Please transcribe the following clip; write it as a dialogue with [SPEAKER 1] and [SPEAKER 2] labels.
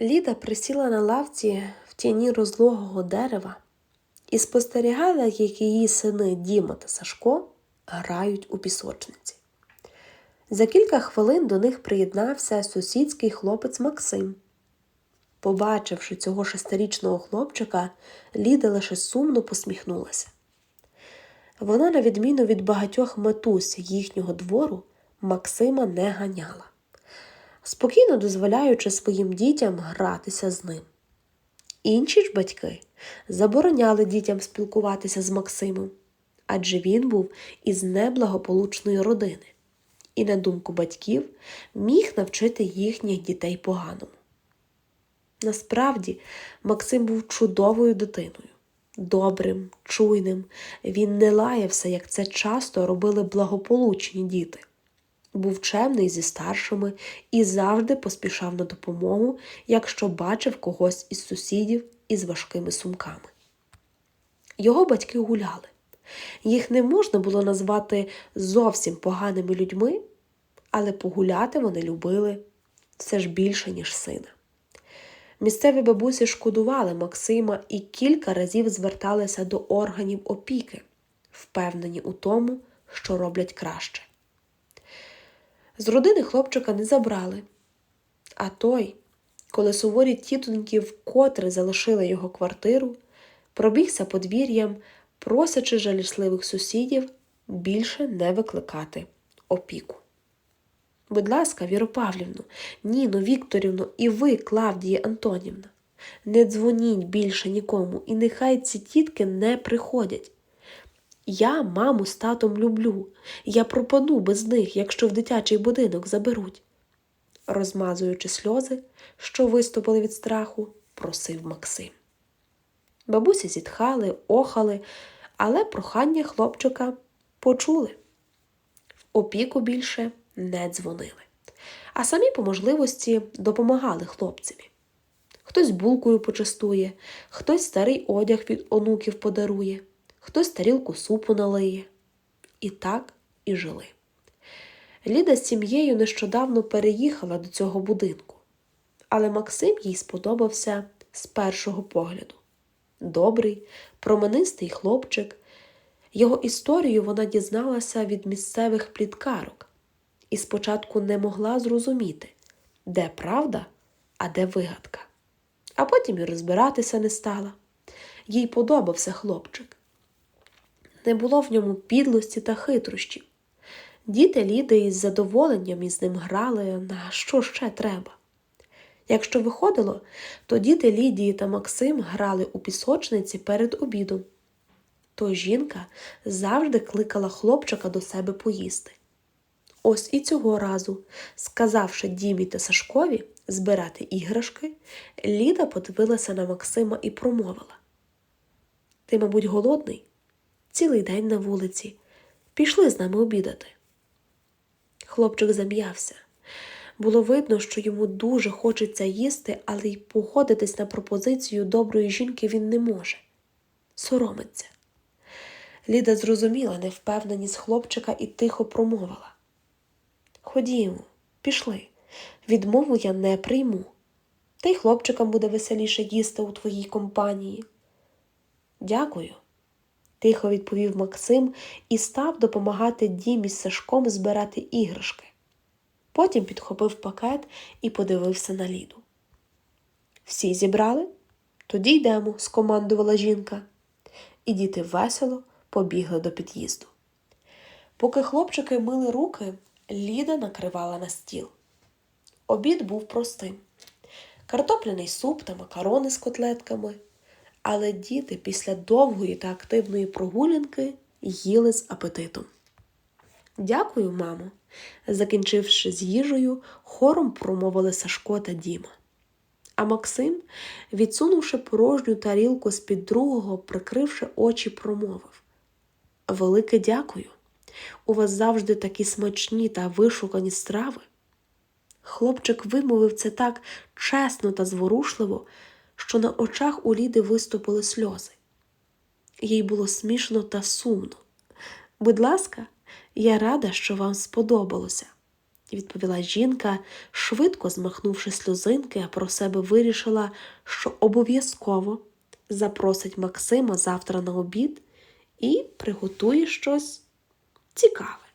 [SPEAKER 1] Ліда присіла на лавці в тіні розлогого дерева і спостерігала, як її сини Діма та Сашко грають у пісочниці. За кілька хвилин до них приєднався сусідський хлопець Максим. Побачивши цього шестирічного хлопчика, Ліда лише сумно посміхнулася. Вона, на відміну від багатьох матусь їхнього двору, Максима не ганяла, спокійно дозволяючи своїм дітям гратися з ним. Інші ж батьки забороняли дітям спілкуватися з Максимом, адже він був із неблагополучної родини і, на думку батьків, міг навчити їхніх дітей поганому. Насправді, Максим був чудовою дитиною, добрим, чуйним. Він не лаявся, як це часто робили благополучні діти. Був чемний зі старшими і завжди поспішав на допомогу, якщо бачив когось із сусідів із важкими сумками. Його батьки гуляли. Їх не можна було назвати зовсім поганими людьми, але погуляти вони любили все ж більше, ніж сина. Місцеві бабусі шкодували Максима і кілька разів зверталися до органів опіки, впевнені у тому, що роблять краще. З родини хлопчика не забрали, а той, коли суворі тітоньки вкотре залишили його квартиру, пробігся подвір'ям, просячи жалісливих сусідів більше не викликати опіку. Будь ласка, Віру Павлівну, Ніно Вікторівну і ви, Клавдія Антонівна, не дзвоніть більше нікому, і нехай ці тітки не приходять. Я маму з татом люблю, я пропаду без них, якщо в дитячий будинок заберуть. Розмазуючи сльози, що виступили від страху, просив Максим. Бабусі зітхали, охали, але прохання хлопчика почули. В опіку більше не дзвонили, а самі по можливості допомагали хлопцеві. Хтось булкою почастує, хтось старий одяг від онуків подарує, хтось тарілку супу налиє. І так і жили. Ліда з сім'єю нещодавно переїхала до цього будинку, але Максим їй сподобався з першого погляду. Добрий, променистий хлопчик. Його історію вона дізналася від місцевих пліткарок і спочатку не могла зрозуміти, де правда, а де вигадка. А потім і розбиратися не стала. Їй подобався хлопчик. Не було в ньому підлості та хитрощів. Діти Ліди із задоволенням із ним грали, на що ще треба. Якщо виходило, то діти Лідії та Максим грали у пісочниці перед обідом. То жінка завжди кликала хлопчика до себе поїсти. Ось і цього разу, сказавши Дімі та Сашкові збирати іграшки, Ліда подивилася на Максима і промовила: Ти, мабуть, голодний? Цілий день на вулиці. Пішли з нами обідати. Хлопчик зам'явся. Було видно, що йому дуже хочеться їсти, але й погодитись на пропозицію доброї жінки він не може. Соромиться. Ліда зрозуміла невпевненість хлопчика і тихо промовила. Ходімо, пішли. Відмову я не прийму. Та й хлопчикам буде веселіше їсти у твоїй компанії. Дякую, тихо відповів Максим і став допомагати Дімі з Сашком збирати іграшки. Потім підхопив пакет і подивився на Ліду. Всі зібрали? Тоді йдемо, скомандувала жінка. І діти весело побігли до під'їзду. Поки хлопчики мили руки, Ліда накривала на стіл. Обід був простим: картопляний суп та макарони з котлетками. Але діти після довгої та активної прогулянки їли з апетитом. Дякую, мамо. Закінчивши з їжею, хором промовили Сашко та Діма. А Максим, відсунувши порожню тарілку з під другого, прикривши очі, промовив Велике дякую. У вас завжди такі смачні та вишукані страви. Хлопчик вимовив це так чесно та зворушливо, що на очах у Ліди виступили сльози. Їй було смішно та сумно. Будь ласка, я рада, що вам сподобалося. відповіла жінка, швидко змахнувши сльозинки, а про себе вирішила, що обов'язково запросить Максима завтра на обід і приготує щось цікаве.